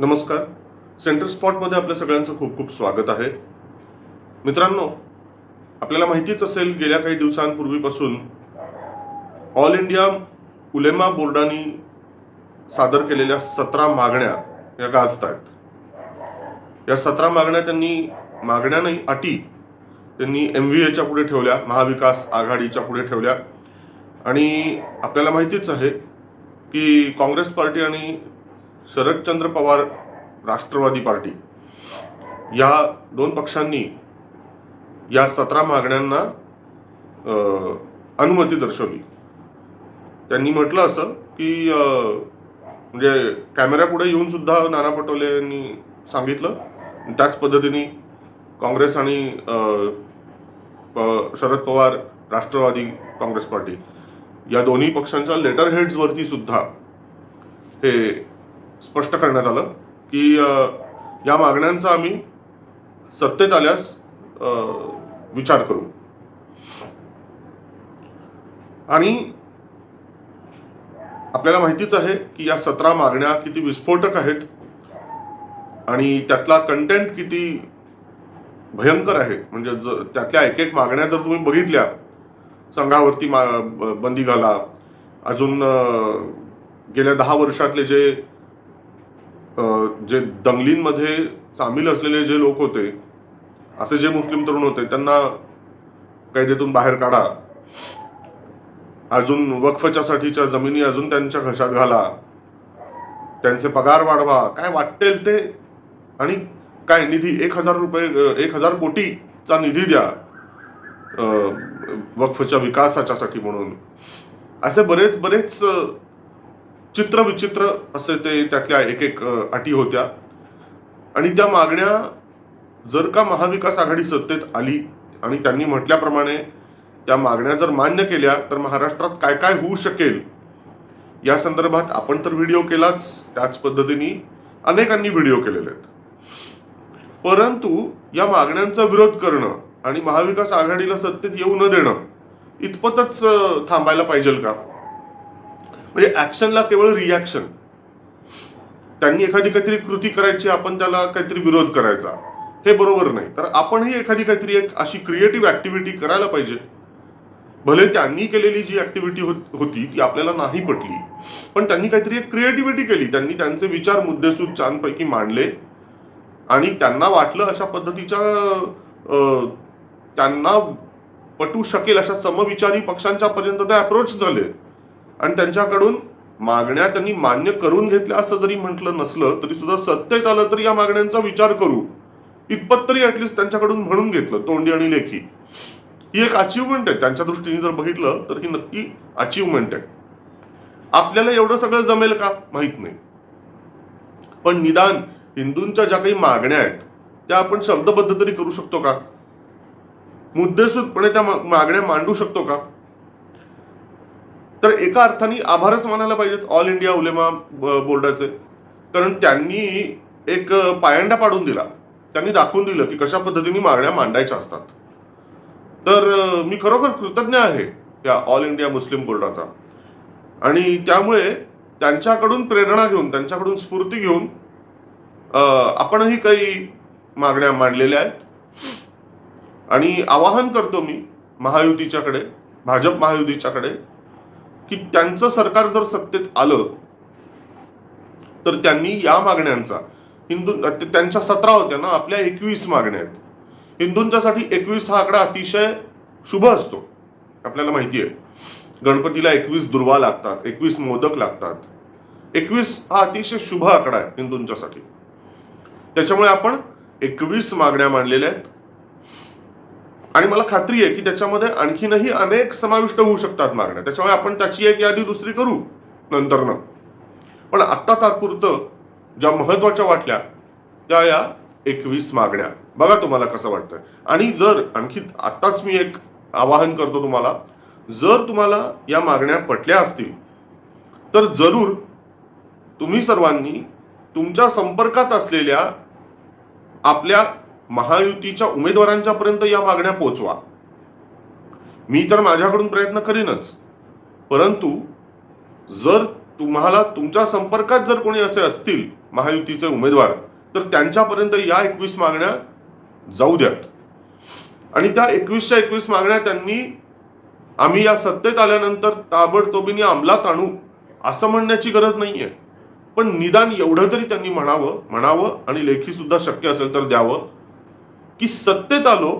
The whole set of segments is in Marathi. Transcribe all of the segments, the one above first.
नमस्कार. सेंट्रल स्पॉटमध्ये आपल्या सगळ्यांचं खूप खूप स्वागत आहे. मित्रांनो आपल्याला माहितीच असेल गेल्या काही दिवसांपूर्वीपासून ऑल इंडिया उलेमा बोर्डाने सादर केलेल्या सतरा मागण्या या गाजत आहेत या सतरा मागण्या त्यांनी मागण्या नाही अटी त्यांनी एम व्ही एच्या पुढे ठेवल्या महाविकास आघाडीच्या पुढे ठेवल्या. आणि आपल्याला माहितीच आहे की काँग्रेस पार्टी आणि शरदचंद्र पवार राष्ट्रवादी पार्टी. या दोन पक्षांनी या सतरा मागण्यांना अनुमती दर्शवली. त्यांनी म्हटलं असं की म्हणजे कॅमेऱ्यापुढे येऊन सुद्धा नाना पटोले यांनी सांगितलं. त्याच पद्धतीने काँग्रेस आणि प- शरद पवार राष्ट्रवादी काँग्रेस पार्टी. या दोन्ही पक्षांच्या लेटर हेड्सवरती सुद्धा हे स्पष्ट करण्यात आलं की या मागण्यांचा आम्ही सत्तेत आल्यास विचार करू. आणि आपल्याला माहितीच आहे की या सतरा मागण्या किती विस्फोटक आहेत आणि त्यातला कंटेंट किती भयंकर आहे. म्हणजे ज त्यातल्या एक एक मागण्या जर तुम्ही बघितल्या संघावरती मा बंदी घाला अजून गेल्या दहा वर्षातले जे जे दंगलींमध्ये सामील असलेले जे लोक होते असे जे मुस्लिम तरुण होते त्यांना कैदेतून बाहेर काढा. अजून वक्फच्या साठीच्या जमिनी अजून त्यांच्या घशात घाला. त्यांचे पगार वाढवा. काय वाटेल ते? आणि काय निधी? एक हजार रुपये एक हजार कोटीचा निधी द्या. वक्फच्या विकासाच्यासाठी म्हणून. असे बरेच बरेच चित्रविचित्र चित्र विचित्र असे ते त्यातल्या एक एक अटी होत्या. आणि त्या मागण्या जर का महाविकास आघाडी सत्तेत आली आणि त्यांनी म्हटल्याप्रमाणे त्या मागण्या जर मान्य केल्या तर महाराष्ट्रात काय काय होऊ शकेल? या संदर्भात आपण तर व्हिडिओ केलाच त्याच पद्धतीने अनेकांनी व्हिडिओ केलेले आहेत. परंतु या मागण्यांचा विरोध करणं आणि महाविकास आघाडीला सत्तेत येऊ न देणं इतपतच थांबायला पाहिजे का? म्हणजे ऍक्शनला केवळ रिॲक्शन त्यांनी एखादी काहीतरी कृती करायची आपण त्याला काहीतरी विरोध करायचा. हे बरोबर नाही. तर आपणही एखादी काहीतरी एक अशी क्रिएटिव्ह ऍक्टिव्हिटी करायला पाहिजे. भले त्यांनी केलेली जी ऍक्टिव्हिटी होती ती आपल्याला नाही पटली. पण त्यांनी काहीतरी एक क्रिएटिव्हिटी केली. त्यांनी त्यांचे विचार मुद्देसूद छानपैकी मांडले. आणि त्यांना वाटलं अशा पद्धतीच्या त्यांना पटू शकेल अशा समविचारी पक्षांच्या पर्यंत ते अप्रोच झाले. आणि त्यांच्याकडून मागण्या त्यांनी मान्य करून घेतल्या असं जरी म्हटलं नसलं तरी सुद्धा सत्तेत आलं तर या मागण्यांचा विचार करू. इतपत तरी ऍटलिस्ट त्यांच्याकडून म्हणून घेतलं तोंडी आणि लेखी. ही एक अचिव्हमेंट आहे. त्यांच्या दृष्टीने जर बघितलं तर ही नक्की अचिव्हमेंट आहे. आपल्याला एवढं सगळं जमेल का? माहीत नाही. पण निदान हिंदूंच्या ज्या काही मागण्या आहेत त्या आपण शब्दबद्ध तरी करू शकतो का? मुद्देसूदपणे त्या मागण्या मांडू शकतो का? तर एका अर्थाने आभारच मानायला पाहिजेत ऑल इंडिया उलेमा बोर्डाचे. कारण त्यांनी एक पायंडा पाडून दिला. त्यांनी दाखवून दिलं की कशा पद्धतीने मागण्या मांडायच्या असतात. तर मी खरोखर कृतज्ञ आहे या ऑल इंडिया मुस्लिम बोर्डाचा. आणि त्यामुळे त्यांच्याकडून प्रेरणा घेऊन त्यांच्याकडून स्फूर्ती घेऊन आपणही काही मागण्या मांडलेल्या आहेत. आणि आवाहन करतो मी महायुतीच्याकडे भाजप महायुतीच्याकडे की त्यांचं सरकार जर सत्तेत आलं तर त्यांनी या मागण्यांचा हिंदू त्यांच्या सतरा होत्या ना आपल्या एकवीस मागण्या आहेत. हिंदूंच्यासाठी एकवीस हा आकडा अतिशय शुभ असतो. आपल्याला माहिती आहे. गणपतीला एकवीस दुर्वा लागतात एकवीस मोदक लागतात. एकवीस हा अतिशय शुभ आकडा आहे हिंदूंच्यासाठी. त्याच्यामुळे आपण एकवीस मागण्या मांडलेल्या आहेत. आणि मला खात्री आहे की त्याच्यामध्ये आणखीनही अनेक समाविष्ट होऊ शकतात मागण्या. त्याच्यामुळे आपण त्याची एक यादी दुसरी करू नंतरनं. पण आत्ता तात्पुरतं ज्या महत्त्वाच्या वाटल्या त्या या एकवीस मागण्या. बघा तुम्हाला कसं वाटतंय. आणि जर आणखी आत्ताच मी एक आवाहन करतो तुम्हाला जर तुम्हाला या मागण्या पटल्या असतील तर जरूर तुम्ही सर्वांनी तुमच्या संपर्कात असलेल्या आपल्या महायुतीच्या उमेदवारांच्या पर्यंत या मागण्या पोचवा. मी तर माझ्याकडून प्रयत्न करीनच. परंतु जर तुम्हाला तुमच्या संपर्कात जर कोणी असे असतील महायुतीचे उमेदवार तर त्यांच्यापर्यंत या एकवीस मागण्या जाऊ द्यात. आणि त्या एकवीसच्या एकवीस मागण्या त्यांनी आम्ही या सत्तेत आल्यानंतर ताबडतोबीने अंमलात आणू असं म्हणण्याची गरज नाहीये. पण निदान एवढं तरी त्यांनी म्हणावं म्हणावं आणि लेखी सुद्धा शक्य असेल तर द्यावं. की सत्तेत आलो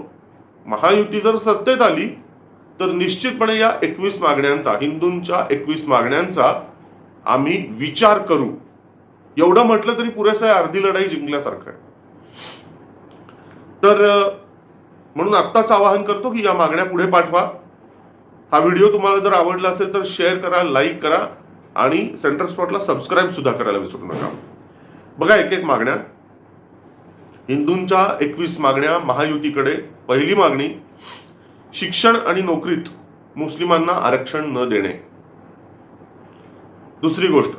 महायुती जर सत्तेत आली तर निश्चितपणे या एकवीस मागण्यांचा हिंदूंच्या एकवीस मागण्यांचा आम्ही विचार करू. एवढं म्हटलं तरी पुरेसं अर्धी लढाई जिंकल्यासारखं आहे. तर म्हणून आत्ताच आवाहन करतो की या मागण्या पुढे पाठवा. हा व्हिडिओ तुम्हाला जर आवडला असेल तर शेअर करा लाईक करा आणि सेंटर स्पॉटला सबस्क्राईब सुद्धा करायला विसरू नका. बघा एक एक मागण्या. हिंदूंच्या एकवीस मागण्या महायुतीकडे पहिली मागणी शिक्षण आणि नोकरीत मुस्लिमांना आरक्षण न देणे. दुसरी गोष्ट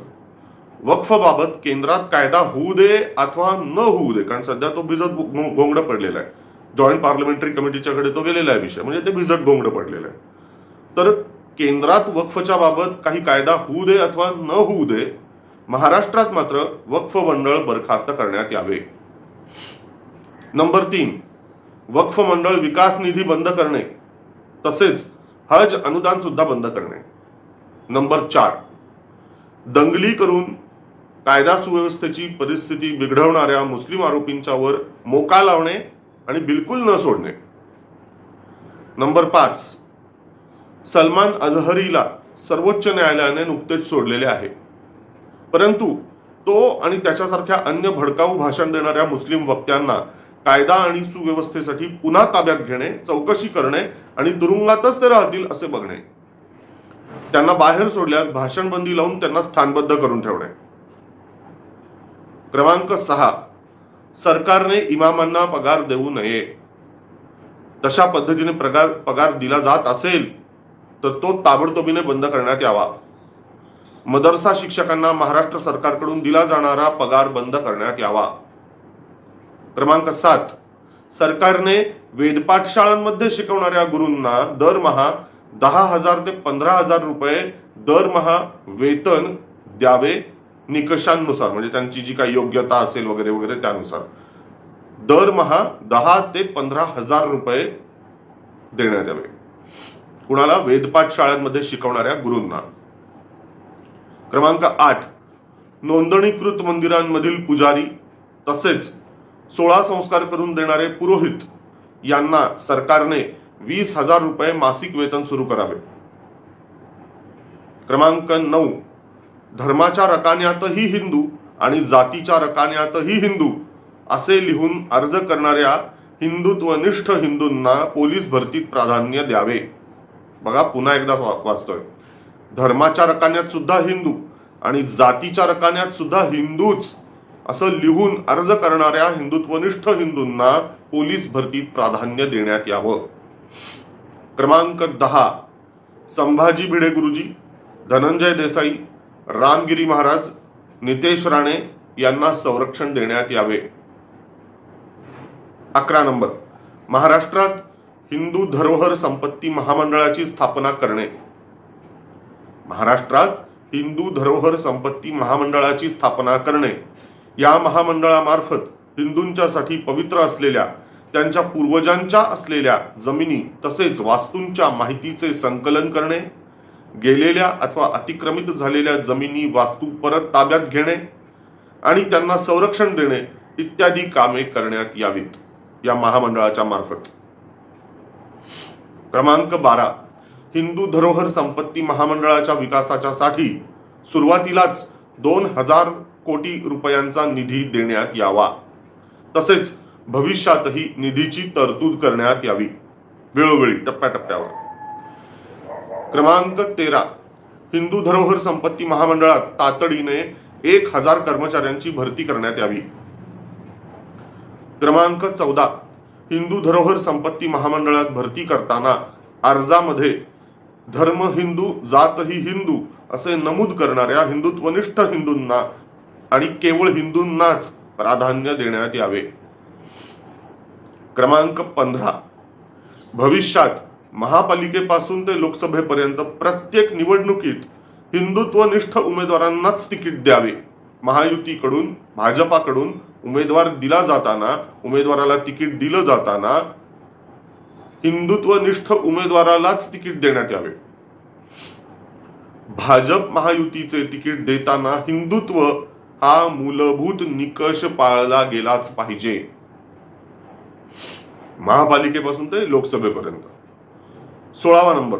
वक्फ बाबत केंद्रात कायदा होऊ दे अथवा न होऊ दे कारण सध्या तो भिजत गो- गोंगडं पडलेला आहे. जॉईंट पार्लमेंटरी कमिटीच्याकडे तो गेलेला आहे विषय म्हणजे ते भिजत गोंगडं पडलेलं आहे. तर केंद्रात वक्फच्या बाबत काही कायदा होऊ दे अथवा न होऊ दे महाराष्ट्रात मात्र वक्फ मंडळ बरखास्त करण्यात यावे. नंबर तीन वक्फ मंडळ विकास निधी बंद करणे तसेच हज अनुदान सुद्धा बंद करणे. नंबर चार दंगली करून कायदा सुव्यवस्थेची परिस्थिती बिघडवणाऱ्या मुस्लिम आरोपींच्यावर मोका लावणे आणि बिलकुल न सोडणे. नंबर पाच सलमान अझहरीला सर्वोच्च न्यायालयाने नुकतेच सोडलेले आहे. परंतु तो आणि त्याच्यासारख्या अन्य भडकाऊ भाषण देणाऱ्या मुस्लिम वक्त्यांना कायदा आणि सुव्यवस्थेसाठी पुन्हा ताब्यात घेणे चौकशी करणे आणि तुरुंगातच ते राहतील असे बघणे. त्यांना बाहेर सोडल्यास भाषणबंदी लावून त्यांना स्थानबद्ध करून ठेवणे. क्रमांक सहा सरकारने इमामांना पगार देऊ नये. तशा पद्धतीने पगार पगार दिला जात असेल तर तो ताबडतोबीने बंद करण्यात यावा. मदरसा शिक्षकांना महाराष्ट्र सरकारकडून दिला जाणारा पगार बंद करण्यात यावा. क्रमांक सात. सरकारने वेदपाठ शाळांमध्ये शिकवणाऱ्या गुरूंना दरमहा दहा हजार ते पंधरा हजार रुपये दरमहा वेतन द्यावे निकषांनुसार म्हणजे त्यांची जी काही योग्यता असेल वगैरे वगैरे त्यानुसार. दरमहा दहा ते पंधरा हजार रुपये देण्यात यावे. कुणाला? वेदपाठ शाळांमध्ये शिकवणाऱ्या गुरूंना. क्रमांक आठ. नोंदणीकृत मंदिरांमधील पुजारी तसेच सोळा संस्कार करून देणारे पुरोहित यांना सरकारने वीस हजार रुपये मासिक वेतन सुरू करावे. क्रमांक नऊ धर्माच्या रकान्यातही हिंदू आणि जातीच्या रकान्यातही हिंदू असे लिहून अर्ज करणाऱ्या हिंदुत्वनिष्ठ हिंदूंना पोलीस भरतीत प्राधान्य द्यावे. बघा पुन्हा एकदा वा- वाचतोय. धर्माच्या रकान्यात सुद्धा हिंदू आणि जातीच्या रकान्यात सुद्धा हिंदूच असं लिहून अर्ज करणाऱ्या हिंदुत्वनिष्ठ हिंदूंना पोलीस भरतीत प्राधान्य देण्यात यावं. क्रमांक दहा संभाजी भिडे गुरुजी धनंजय देसाई रामगिरी महाराज नितेश राणे यांना संरक्षण देण्यात यावे. अकरा नंबर महाराष्ट्रात हिंदू धरोहर संपत्ती महामंडळाची स्थापना करणे. महाराष्ट्रात हिंदू धरोहर संपत्ती महामंडळाची स्थापना करणे. या महामंडळामार्फत हिंदूंच्यासाठी पवित्र असलेल्या त्यांच्या पूर्वजांच्या असलेल्या जमिनी तसेच वास्तूंच्या माहितीचे संकलन करणे गेलेल्या अथवा अतिक्रमित झालेल्या जमिनी वास्तू परत ताब्यात घेणे आणि त्यांना संरक्षण देणे इत्यादी कामे करण्यात यावीत या महामंडळाच्या मार्फत. क्रमांक बारा हिंदू धरोहर संपत्ती महामंडळाच्या विकासाच्या साठी सुरुवातीलाच दोन हजार कोटी रुपयांचा निधी देण्यात यावा. तसेच भविष्यातही निधीची तरतूद करण्यात यावी. वेळोवेळी टप्प्याटप्प्यावर. क्रमांक तेरा. हिंदू धरोहर संपत्ती महामंडळात तातडीने एक हजार कर्मचाऱ्यांची भरती करण्यात यावी. क्रमांक चौदा. हिंदू धरोहर संपत्ती महामंडळात भरती करताना अर्जामध्ये धर्म हिंदू जातही हिंदू असे नमूद करणाऱ्या हिंदुत्वनिष्ठ हिंदूंना आणि केवळ हिंदूंनाच प्राधान्य देण्यात यावे. क्रमांक पंधरा. भविष्यात महापालिकेपासून ते लोकसभेपर्यंत प्रत्येक निवडणुकीत हिंदुत्वनिष्ठ उमेदवारांनाच तिकीट द्यावे. महायुतीकडून भाजपाकडून उमेदवार दिला जाताना उमेदवाराला तिकीट दिलं जाताना हिंदुत्वनिष्ठ उमेदवारालाच तिकीट देण्यात यावे. भाजप महायुतीचे तिकीट देताना हिंदुत्व हा मूलभूत निकष पाळला गेलाच पाहिजे. महापालिकेपासून ते लोकसभेपर्यंत. सोळावा नंबर.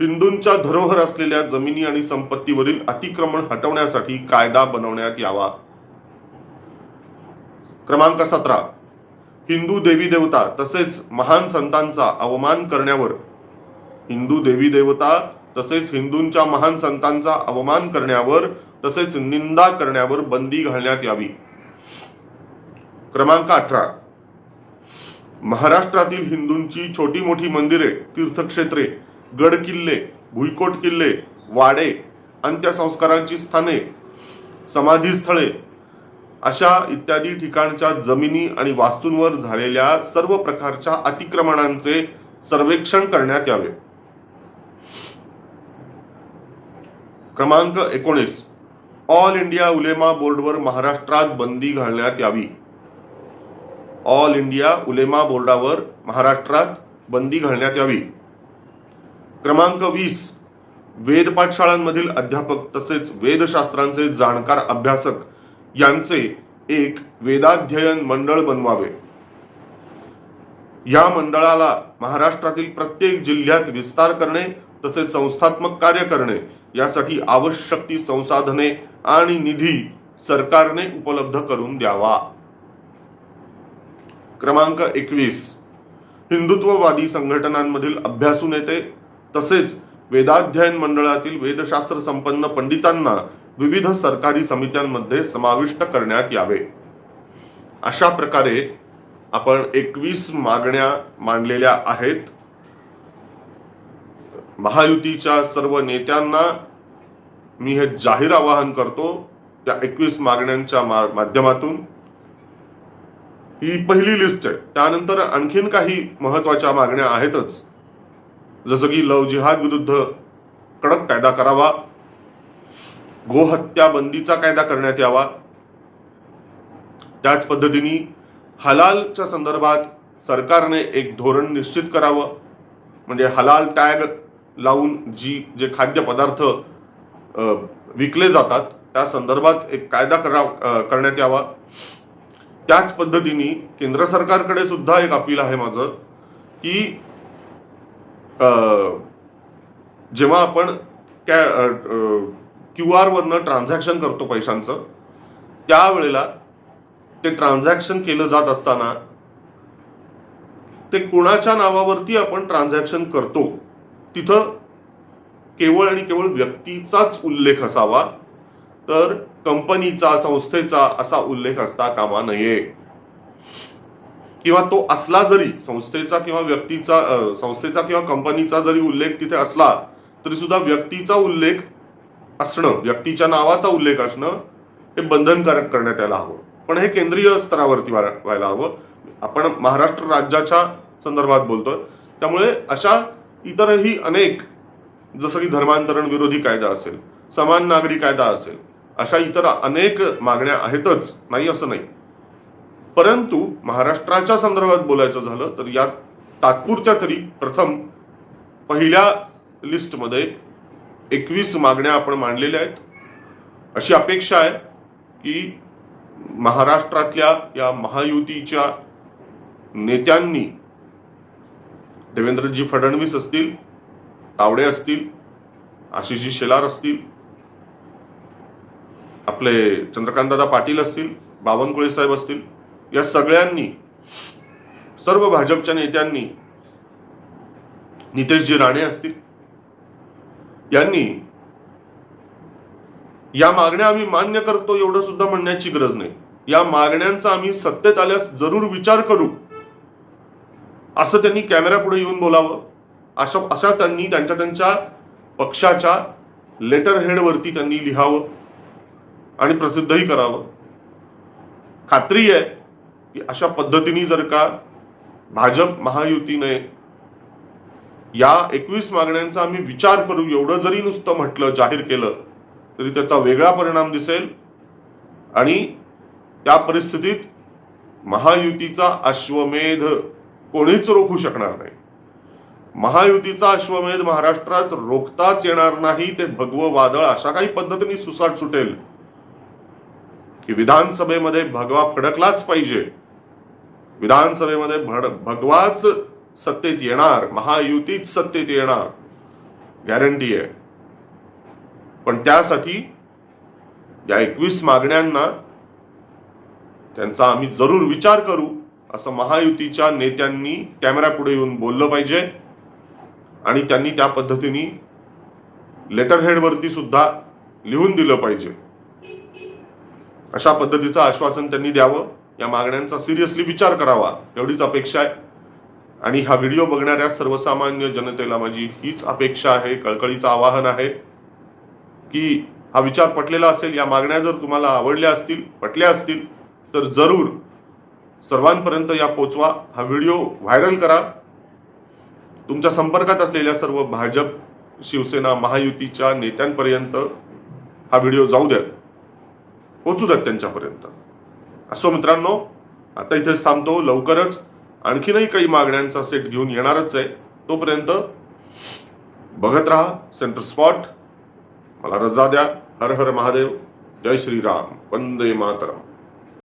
हिंदूंच्या धरोहर असलेल्या जमिनी आणि संपत्तीवरील अतिक्रमण हटवण्यासाठी कायदा बनवण्यात यावा. क्रमांक सतरा. हिंदू देवी देवता तसेच महान संतांचा अवमान करण्यावर. हिंदू देवी देवता तसेच हिंदूंच्या महान संतांचा अवमान करण्यावर तसेच निंदा करण्यावर बंदी घालण्यात यावी. क्रमांक अठरा. महाराष्ट्रातील हिंदूंची छोटी मोठी मंदिरे तीर्थक्षेत्रे गड किल्ले भुईकोट किल्ले वाडे अंत्यसंस्कारांची स्थाने समाधीस्थळे अशा इत्यादी ठिकाणच्या जमिनी आणि वास्तूंवर झालेल्या सर्व प्रकारच्या अतिक्रमणांचे सर्वेक्षण करण्यात यावे. क्रमांक एकोणीस. ऑल इंडिया उलेमा बोर्डवर महाराष्ट्रात बंदी घालण्यात यावी. ऑल इंडिया उलेमा बोर्डावर महाराष्ट्रात बंदी घालण्यात यावी. क्रमांक वीस वेद पाठशाळांमधील अध्यापक तसेच वेदशास्त्रांचे जाणकार अभ्यासक यांचे एक वेदाध्ययन मंडळ बनवावे. या मंडळाला महाराष्ट्रातील प्रत्येक जिल्ह्यात विस्तार करणे तसेच संस्थात्मक कार्य करणे यासाठी आवश्यक ती संसाधने आणि निधी सरकारने उपलब्ध करून द्यावा. क्रमांक एकवीस. हिंदुत्ववादी संघटनांमधील अभ्यासू नेते तसेच वेदाध्ययन मंडळातील वेदशास्त्र संपन्न पंडितांना विविध सरकारी समित्यांमध्ये समाविष्ट करण्यात यावे. अशा प्रकारे आपण एकवीस मागण्या मांडलेल्या आहेत. महायुतीच्या सर्व नेत्यांना मी हे जाहीर आवाहन करतो त्या एकवीस मागण्यांच्या मा- माध्यमातून. ही पहिली लिस्ट आहे. त्यानंतर आणखीन काही महत्त्वाच्या मागण्या आहेतच. जसं की लव जिहाद विरुद्ध कडक कायदा करावा. गोहत्या बंदीचा कायदा करण्यात यावा. त्याच पद्धतीने हलालच्या संदर्भात सरकारने एक धोरण निश्चित करावं. म्हणजे हलाल टॅग लावून जी जे खाद्यपदार्थ विकले जातात त्या संदर्भात एक कायदा करा करण्यात यावा. त्याच पद्धतीने केंद्र सरकारकडे सुद्धा एक अपील आहे माझं की अ, जेव्हा आपण कॅ क्यू आर वरनं ट्रान्झॅक्शन करतो पैशांचं त्यावेळेला ते ट्रान्झॅक्शन केलं जात असताना ते कुणाच्या नावावरती आपण ट्रान्झॅक्शन करतो? तिथं केवळ आणि केवळ व्यक्तीचाच उल्लेख असावा तर कंपनीचा संस्थेचा असा उल्लेख असता कामा नये. किंवा तो असला जरी संस्थेचा किंवा व्यक्तीचा संस्थेचा किंवा कंपनीचा जरी उल्लेख तिथे असला तरी सुद्धा व्यक्तीचा उल्लेख असणं व्यक्तीच्या नावाचा उल्लेख असणं हे बंधनकारक करण्यात यायला हवं. पण हे केंद्रीय स्तरावरती व्हायला हवं. आपण महाराष्ट्र राज्याच्या संदर्भात बोलतोय. त्यामुळे अशा इतरही अनेक जसं की धर्मांतरण विरोधी कायदा असेल समान नागरी कायदा असेल अशा इतर अनेक मागण्या आहेतच नाही असं नाही. परंतु महाराष्ट्राच्या संदर्भात बोलायचं झालं तर या तात्पुरत्या तरी प्रथम पहिल्या लिस्टमध्ये एकवीस मागण्या आपण मांडलेल्या आहेत. अशी अपेक्षा आहे की महाराष्ट्रातल्या या महायुतीच्या नेत्यांनी देवेंद्रजी फडणवीस असतील तावडे असतील आशिषजी शेलार असतील आपले चंद्रकांतदादा पाटील असतील बावनकुळे साहेब असतील या सगळ्यांनी सर्व भाजपच्या नेत्यांनी नितेशजी राणे असतील यांनी या मागण्या आम्ही मान्य करतो एवढं सुद्धा म्हणण्याची गरज नाही. या मागण्यांचा आम्ही सत्तेत आल्यास जरूर विचार करू. असं त्यांनी कॅमेऱ्यापुढे पुढे येऊन बोलावं. अशा अशा त्यांनी त्यांच्या त्यांच्या पक्षाच्या लेटर हेडवरती त्यांनी लिहावं आणि प्रसिद्धही करावं. खात्री आहे की अशा पद्धतीने जर का भाजप महायुतीने या एकवीस मागण्यांचा आम्ही विचार करू एवढं जरी नुसतं म्हटलं जाहीर केलं तरी त्याचा वेगळा परिणाम दिसेल. आणि त्या परिस्थितीत महायुतीचा अश्वमेध कोणीच रोखू शकणार नाही. महायुतीचा अश्वमेध महाराष्ट्रात रोखताच येणार नाही ते भगवं वादळ अशा काही पद्धतीने सुसाट सुटेल की विधानसभेमध्ये भगवा फडकलाच पाहिजे. विधानसभेमध्ये भड भगवाच सत्तेत येणार महायुतीच सत्तेत येणार गॅरंटी आहे. पण त्यासाठी या एकवीस मागण्यांना त्यांचा आम्ही जरूर विचार करू. असं महायुतीच्या नेत्यांनी कॅमेरा पुढे येऊन बोललं पाहिजे. आणि त्यांनी त्या पद्धतीने लेटर हेडवरती सुद्धा लिहून दिलं पाहिजे. अशा पद्धतीचं आश्वासन त्यांनी द्यावं. या मागण्यांचा सिरियसली विचार करावा. एवढीच अपेक्षा आहे. आणि हा व्हिडिओ बघणाऱ्या सर्वसामान्य जनतेला माझी हीच अपेक्षा आहे कळकळीचं आवाहन आहे की हा विचार पटलेला असेल या मागण्या जर तुम्हाला आवडल्या असतील पटल्या असतील तर जरूर सर्वांपर्यंत या पोचवा. हा व्हिडिओ व्हायरल करा. तुमच्या संपर्कात असलेल्या सर्व भाजप शिवसेना महायुतीच्या नेत्यांपर्यंत हा व्हिडिओ जाऊ द्या. पोचू द्यात त्यांच्यापर्यंत. असो मित्रांनो आता इथेच थांबतो. लवकरच आणखीनही काही मागण्यांचा सेट घेऊन येणारच आहे. तोपर्यंत बघत राहा. Centre spot. मला रजा द्या. हर हर महादेव. जय श्रीराम. वंदे मातरम.